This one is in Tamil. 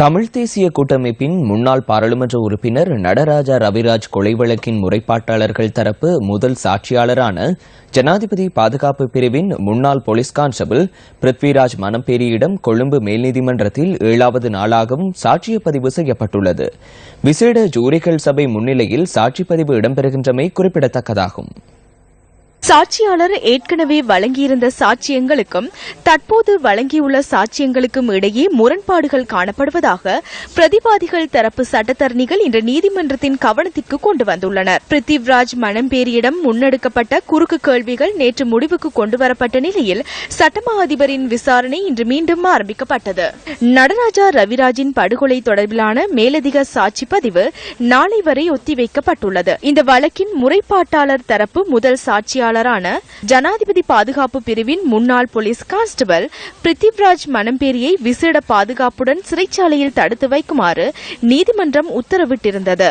தமிழ் தேசிய கூட்டமைப்பின் முன்னாள் பாராளுமன்ற உறுப்பினர் நடராஜா ரவிராஜ் கொலை வழக்கின் முறைப்பாட்டாளர்கள் தரப்பு முதல் சாட்சியாளரான ஜனாதிபதி பாதுகாப்பு பிரிவின் முன்னாள் போலீஸ் கான்ஸ்டபிள் பிருத்விராஜ் மணம்பேரியிடம் கொழும்பு மேல்நீதிமன்றத்தில் ஏழாவது நாளாகவும் சாட்சியப்பதிவு செய்யப்பட்டுள்ளது. விசேட ஜூரிகள் சபை முன்னிலையில் சாட்சிப்பதிவு இடம்பெறுகின்றமை குறிப்பிடத்தக்கதாகும். சாட்சியாளர் ஏற்கனவே வழங்கியிருந்த சாட்சியங்களுக்கும் தற்போது வழங்கியுள்ள சாட்சியங்களுக்கும் இடையே முரண்பாடுகள் காணப்படுவதாக பிரதிவாதிகள் தரப்பு சட்டத்தரணிகள் இன்று நீதிமன்றத்தின் கவனத்திற்கு கொண்டு வந்துள்ளனர். பிருத்திவ்ராஜ் மணம்பேரியிடம் முன்னெடுக்கப்பட்ட குறுக்கு கேள்விகள் நேற்று முடிவுக்கு கொண்டுவரப்பட்ட நிலையில் சட்டமா அதிபரின் விசாரணை இன்று மீண்டும் ஆரம்பிக்கப்பட்டது. நடராஜா ரவிராஜின் படுகொலை தொடர்பிலான மேலதிக சாட்சி பதிவு நாளை வரை ஒத்திவைக்கப்பட்டுள்ளது. இந்த வழக்கின் முறைப்பாட்டாளர் தரப்பு முதல் சாட்சியாளர் சாட்சியாளரான ஜனாதிபதி பாதுகாப்பு பிரிவின் முன்னாள் போலீஸ் கான்ஸ்டபிள் பிரித்திவ்ராஜ் மனம்பேரியை விசேட பாதுகாப்புடன் சிறைச்சாலையில் தடுத்து வைக்குமாறு நீதிமன்றம் உத்தரவிட்டிருந்தது.